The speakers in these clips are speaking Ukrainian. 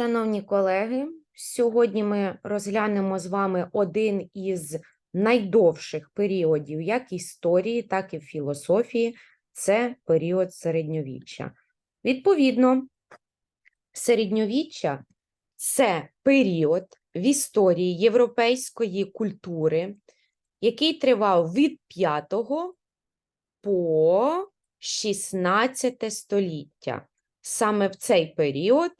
Шановні колеги, сьогодні ми розглянемо з вами один із найдовших періодів як історії, так і філософії. Це період середньовіччя. Відповідно, середньовіччя це період в історії європейської культури, який тривав від 5 по 16 століття. Саме в цей період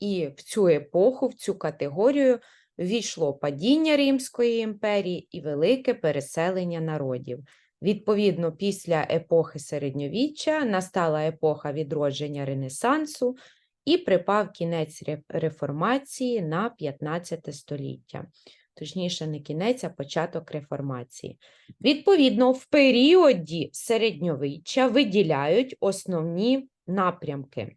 і в цю епоху, в цю категорію ввійшло падіння Римської імперії і велике переселення народів. Відповідно, після епохи середньовіччя настала епоха відродження Ренесансу і припав кінець реформації на 15 століття. Точніше, не кінець, а початок реформації. Відповідно, в періоді середньовіччя виділяють основні напрямки,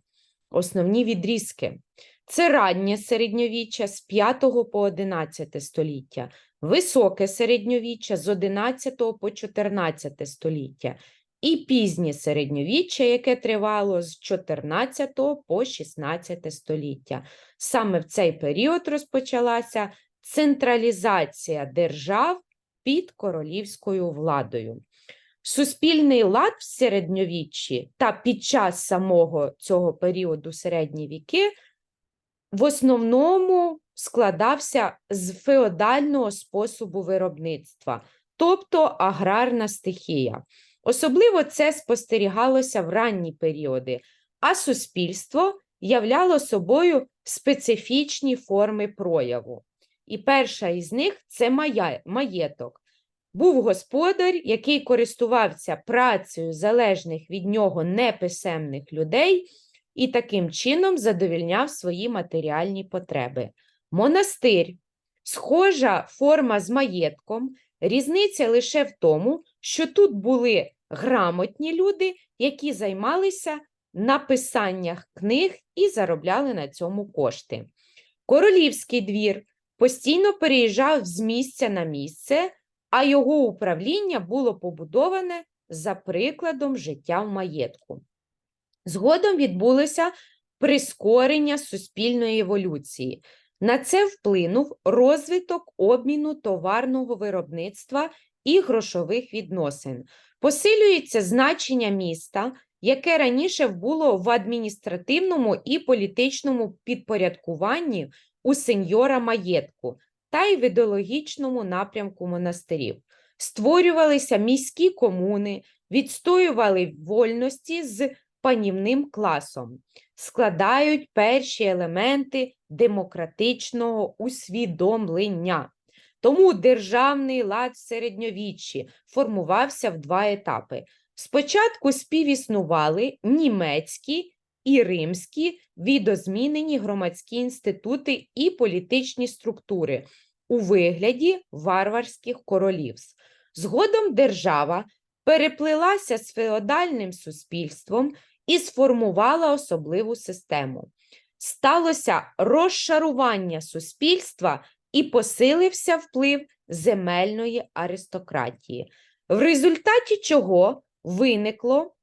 основні відрізки. Це раннє середньовіччя з 5 по 11 століття, високе середньовіччя з 11 по 14 століття і пізнє середньовіччя, яке тривало з 14 по 16 століття. Саме в цей період розпочалася централізація держав під королівською владою. Суспільний лад в середньовіччі та під час самого цього періоду середні віки в основному складався з феодального способу виробництва, тобто аграрна стихія. Особливо це спостерігалося в ранні періоди, а суспільство являло собою специфічні форми прояву. І перша із них це маєток. Був господар, який користувався працею залежних від нього неписемних людей і таким чином задовільняв свої матеріальні потреби. Монастир схожа форма з маєтком, різниця лише в тому, що тут були грамотні люди, які займалися написаннях книг і заробляли на цьому кошти. Королівський двір постійно переїжджав з місця на місце, а його управління було побудоване за прикладом життя в маєтку. Згодом відбулося прискорення суспільної еволюції. На це вплинув розвиток обміну товарного виробництва і грошових відносин. Посилюється значення міста, яке раніше було в адміністративному і політичному підпорядкуванні у сеньора маєтку та й в ідеологічному напрямку монастирів. Створювалися міські комуни, відстоювали вольності з панівним класом, складають перші елементи демократичного усвідомлення. Тому державний лад в середньовіччі формувався в два етапи. Спочатку співіснували німецькі і римські відозмінені громадські інститути і політичні структури у вигляді варварських королівств. Згодом держава переплилася з феодальним суспільством і сформувала особливу систему. Сталося розшарування суспільства і посилився вплив земельної аристократії, в результаті чого виникло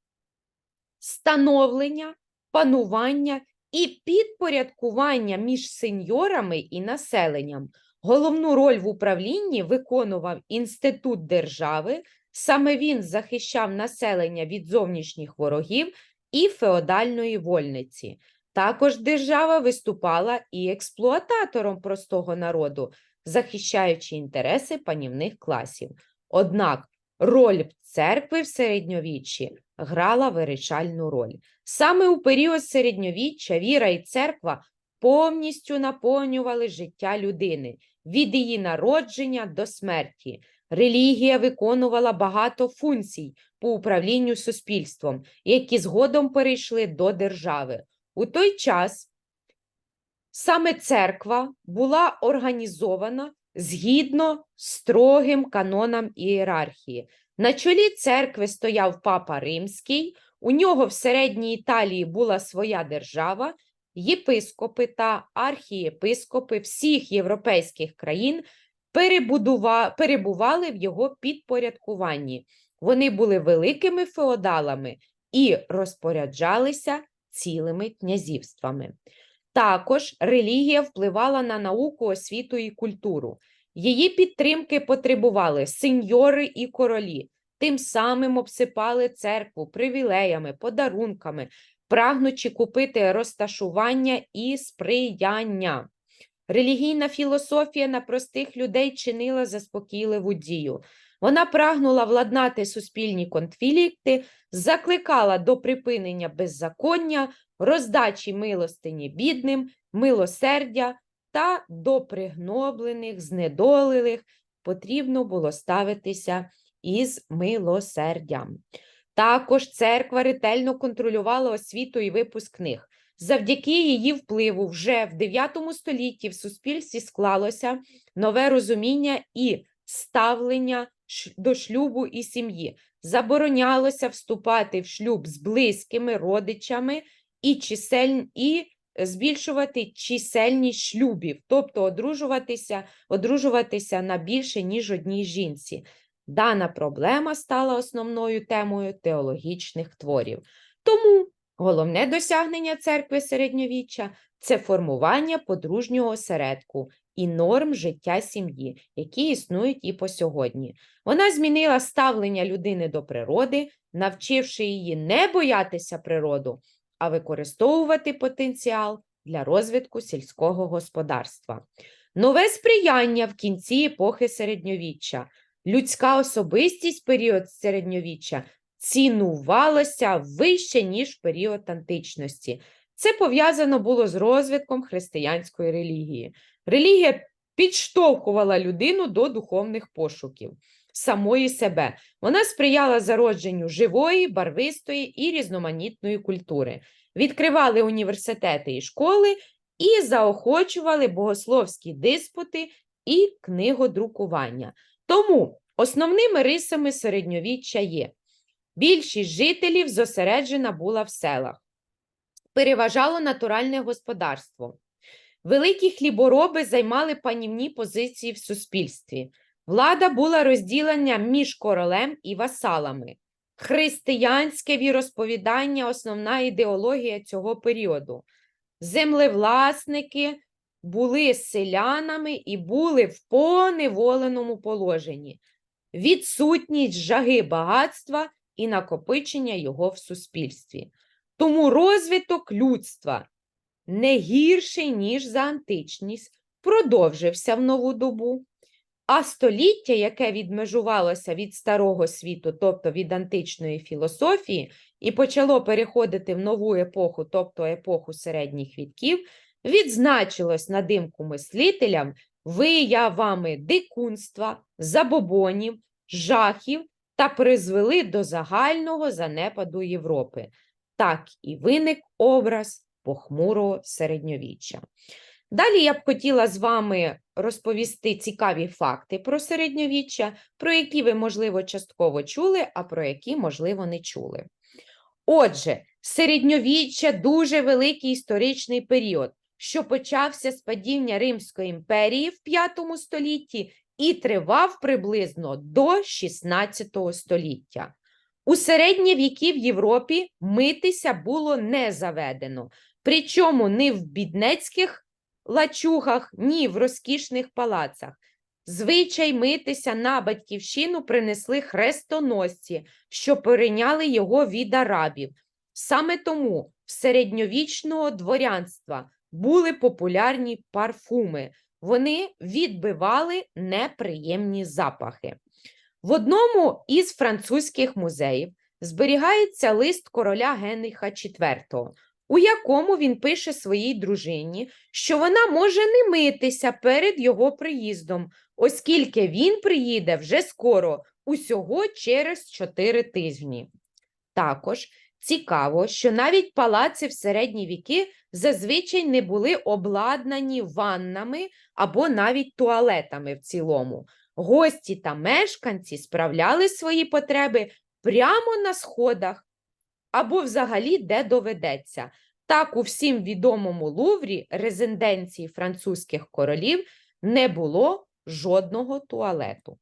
становлення, панування і підпорядкування між сеньорами і населенням. Головну роль в управлінні виконував інститут держави, саме він захищав населення від зовнішніх ворогів і феодальної вольниці. Також держава виступала і експлуататором простого народу, захищаючи інтереси панівних класів. Однак роль церкви в середньовіччі грала вирішальну роль. Саме у період середньовіччя віра і церква повністю наповнювали життя людини від її народження до смерті. Релігія виконувала багато функцій по управлінню суспільством, які згодом перейшли до держави. У той час саме церква була організована згідно строгим канонам ієрархії. На чолі церкви стояв папа Римський, у нього в середній Італії була своя держава, єпископи та архієпископи всіх європейських країн перебували в його підпорядкуванні. Вони були великими феодалами і розпоряджалися цілими князівствами. Також релігія впливала на науку, освіту і культуру. Її підтримки потребували сеньори і королі, тим самим обсипали церкву привілеями, подарунками, прагнучи купити розташування і сприяння. Релігійна філософія на простих людей чинила заспокійливу дію. Вона прагнула владнати суспільні конфлікти, закликала до припинення беззаконня, роздачі милостині бідним, милосердя та до пригноблених, знедолилих потрібно було ставитися із милосердям. Також церква ретельно контролювала освіту і випуск книг. Завдяки її впливу вже в 9 столітті в суспільстві склалося нове розуміння і ставлення до шлюбу і сім'ї. Заборонялося вступати в шлюб з близькими родичами і, чисель... і збільшувати чисельність шлюбів, тобто одружуватися, одружуватися на більше, ніж одній жінці. Дана проблема стала основною темою теологічних творів. Тому головне досягнення церкви середньовіччя це формування подружнього осередку і норм життя сім'ї, які існують і по сьогодні. Вона змінила ставлення людини до природи, навчивши її не боятися природу, а використовувати потенціал для розвитку сільського господарства. Нове сприяння в кінці епохи середньовіччя. Людська особистість період середньовіччя цінувалася вище, ніж період античності. Це пов'язано було з розвитком християнської релігії. Релігія підштовхувала людину до духовних пошуків самої себе. Вона сприяла зародженню живої, барвистої і різноманітної культури, відкривали університети і школи і заохочували богословські диспути і книгодрукування. Тому основними рисами середньовіччя є більшість жителів зосереджена була в селах, переважало натуральне господарство. Великі хлібороби займали панівні позиції в суспільстві. Влада була розділена між королем і васалами. Християнське віросповідання – основна ідеологія цього періоду. Землевласники були селянами і були в поневоленому положенні. Відсутність жаги багатства і накопичення його в суспільстві. Тому розвиток людства не гірший, ніж за античність, продовжився в нову добу. А століття, яке відмежувалося від старого світу, тобто від античної філософії, і почало переходити в нову епоху, тобто епоху середніх віків, відзначилось на димку мислителям виявами дикунства, забобонів, жахів та призвели до загального занепаду Європи. Так і виник образ похмурого середньовіччя. Далі я б хотіла з вами розповісти цікаві факти про середньовіччя, про які ви, можливо, частково чули, а про які, можливо, не чули. Отже, середньовіччя дуже великий історичний період, що почався з падіння Римської імперії в V столітті і тривав приблизно до 16 століття. У середні віки в Європі митися було не заведено, причому ні в біднецьких лачугах, ні в розкішних палацах. Звичай митися на батьківщину принесли хрестоносці, що перейняли його від арабів. Саме тому в середньовічного дворянства були популярні парфуми. Вони відбивали неприємні запахи. В одному із французьких музеїв зберігається лист короля Генріха IV, у якому він пише своїй дружині, що вона може не митися перед його приїздом, оскільки він приїде вже скоро, усього через 4 тижні. Також цікаво, що навіть палаци в середні віки зазвичай не були обладнані ваннами або навіть туалетами в цілому. Гості та мешканці справляли свої потреби прямо на сходах або взагалі де доведеться. Так у всім відомому Луврі, резиденції французьких королів, не було жодного туалету.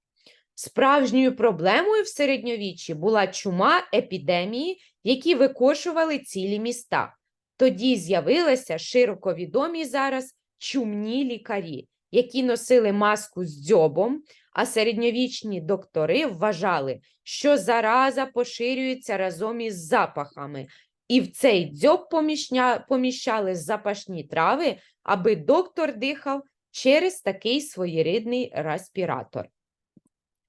Справжньою проблемою в середньовіччі була чума епідемії, які викошували цілі міста. Тоді з'явилися широко відомі зараз чумні лікарі, які носили маску з дзьобом, а середньовічні доктори вважали, що зараза поширюється разом із запахами, і в цей дзьоб поміщали запашні трави, аби доктор дихав через такий своєрідний респіратор.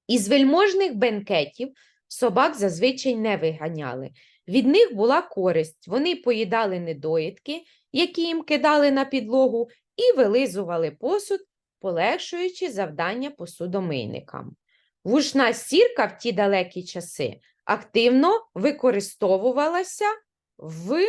Із вельможних бенкетів собак зазвичай не виганяли. Від них була користь. Вони поїдали недоїдки, які їм кидали на підлогу, і вилизували посуд, полегшуючи завдання посудомийникам. Вушна сірка в ті далекі часи активно використовувалася в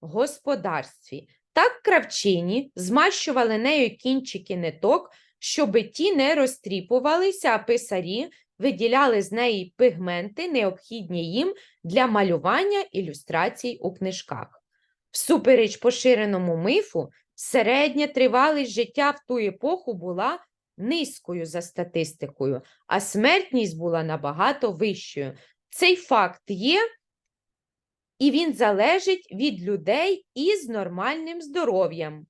господарстві. Так кравчині змащували нею кінчики ниток, щоби ті не розтріпувалися, а писарі виділяли з неї пігменти, необхідні їм для малювання ілюстрацій у книжках. Всупереч поширеному мифу, середня тривалість життя в ту епоху була низькою за статистикою, а смертність була набагато вищою. Цей факт є, і він залежить від людей із нормальним здоров'ям.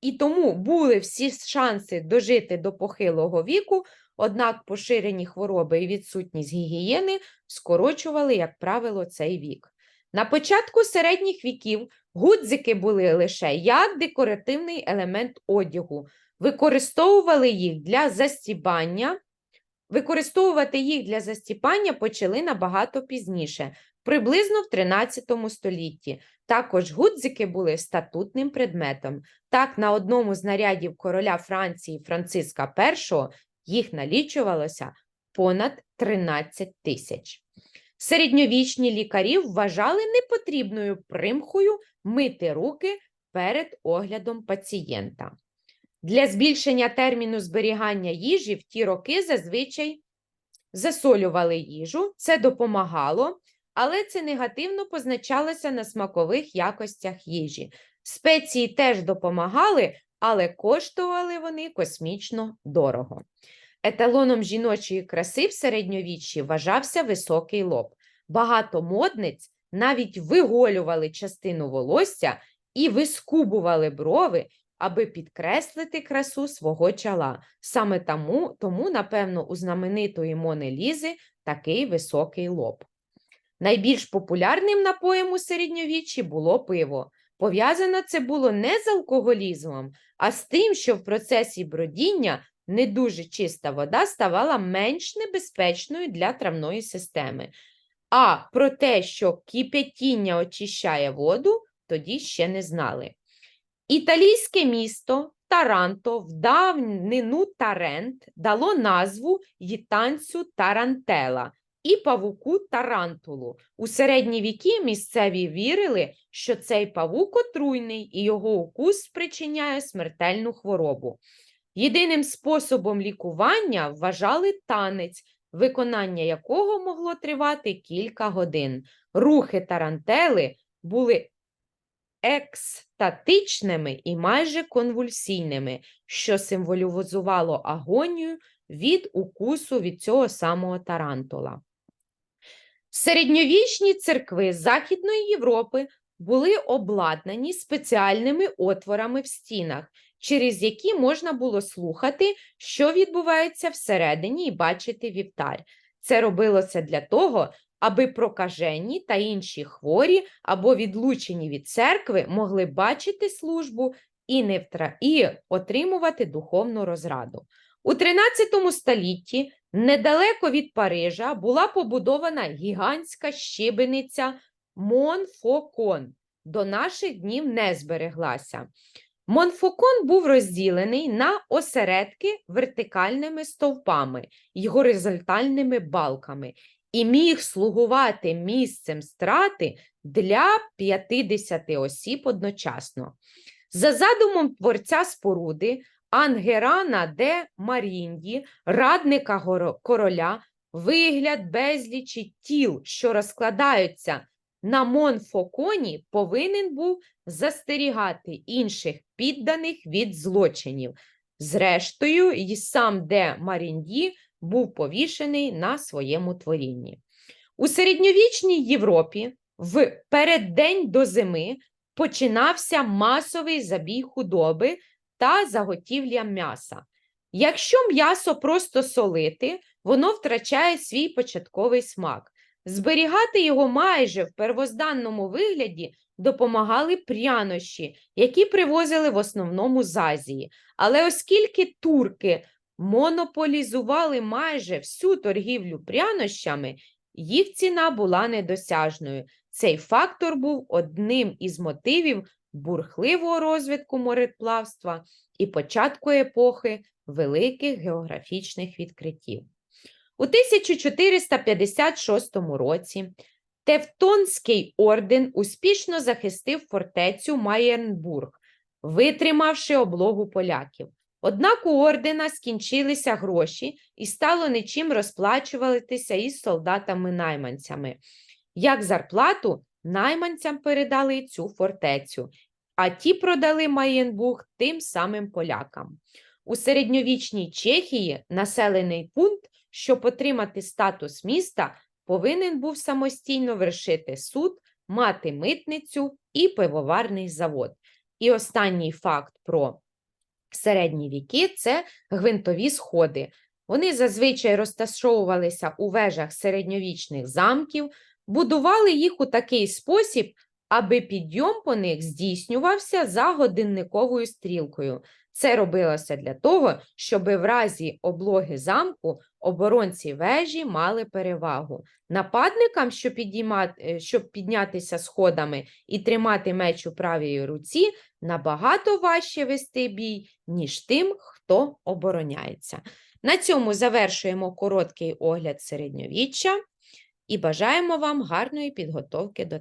І тому були всі шанси дожити до похилого віку, однак поширені хвороби і відсутність гігієни скорочували, як правило, цей вік. На початку середніх віків гудзики були лише як декоративний елемент одягу, використовували їх для застібання. Використовувати їх для застіпання почали набагато пізніше, приблизно в 13 столітті. Також гудзики були статутним предметом. Так, на одному з нарядів короля Франції Франциска І їх налічувалося понад 13 тисяч. Середньовічні лікарі вважали непотрібною примхою мити руки перед оглядом пацієнта. Для збільшення терміну зберігання їжі в ті роки зазвичай засолювали їжу, це допомагало, але це негативно позначалося на смакових якостях їжі. Спеції теж допомагали, але коштували вони космічно дорого. Еталоном жіночої краси в середньовіччі вважався високий лоб. Багато модниць навіть виголювали частину волосся і вискубували брови, аби підкреслити красу свого чола. Саме тому, тому напевно, у знаменитої Мони Лізи такий високий лоб. Найбільш популярним напоєм у середньовіччі було пиво. Пов'язано це було не з алкоголізмом, а з тим, що в процесі бродіння не дуже чиста вода ставала менш небезпечною для травної системи. А про те, що кипятіння очищає воду, тоді ще не знали. Італійське місто Таранто в давнину Тарент дало назву їтанцю Тарантела і павуку Тарантулу. У середні віки місцеві вірили, що цей павук отруйний і його укус спричиняє смертельну хворобу. Єдиним способом лікування вважали танець, виконання якого могло тривати кілька годин. Рухи тарантели були екстатичними і майже конвульсійними, що символізувало агонію від укусу від цього самого тарантула. Середньовічні церкви Західної Європи були обладнані спеціальними отворами в стінах, через які можна було слухати, що відбувається всередині, і бачити вівтар. Це робилося для того, аби прокажені та інші хворі або відлучені від церкви могли бачити службу і, не втра... і отримувати духовну розраду. У 13 столітті недалеко від Парижа була побудована гігантська щебениця Монфокон. До наших днів не збереглася. Монфокон був розділений на осередки вертикальними стовпами й горизонтальними балками і міг слугувати місцем страти для 50 осіб одночасно. За задумом творця споруди Ангерана де Марінді, радника короля, вигляд безлічі тіл, що розкладаються на Монфоконі, повинен був застерігати інших підданих від злочинів. Зрештою, і сам де Марінді був повішений на своєму творінні. У середньовічній Європі в переддень до зими починався масовий забій худоби та заготівля м'яса. Якщо м'ясо просто солити, воно втрачає свій початковий смак. Зберігати його майже в первозданному вигляді допомагали прянощі, які привозили в основному з Азії. Але оскільки турки монополізували майже всю торгівлю прянощами, їх ціна була недосяжною. Цей фактор був одним із мотивів бурхливого розвитку мореплавства і початку епохи великих географічних відкриттів. У 1456 році Тевтонський орден успішно захистив фортецю Майєрнбург, витримавши облогу поляків. Однак у ордена скінчилися гроші і стало нічим розплачуватися із солдатами-найманцями. Як зарплату найманцям передали цю фортецю, а ті продали Майєнбург тим самим полякам. У середньовічній Чехії населений пункт, щоб отримати статус міста, повинен був самостійно вершити суд, мати митницю і пивоварний завод. І останній факт про середні віки це гвинтові сходи. Вони зазвичай розташовувалися у вежах середньовічних замків, будували їх у такий спосіб, аби підйом по них здійснювався за годинниковою стрілкою. Це робилося для того, щоб в разі облоги замку оборонці вежі мали перевагу. Нападникам, щоб, підіймати, щоб піднятися сходами і тримати меч у правій руці, набагато важче вести бій, ніж тим, хто обороняється. На цьому завершуємо короткий огляд середньовіччя і бажаємо вам гарної підготовки до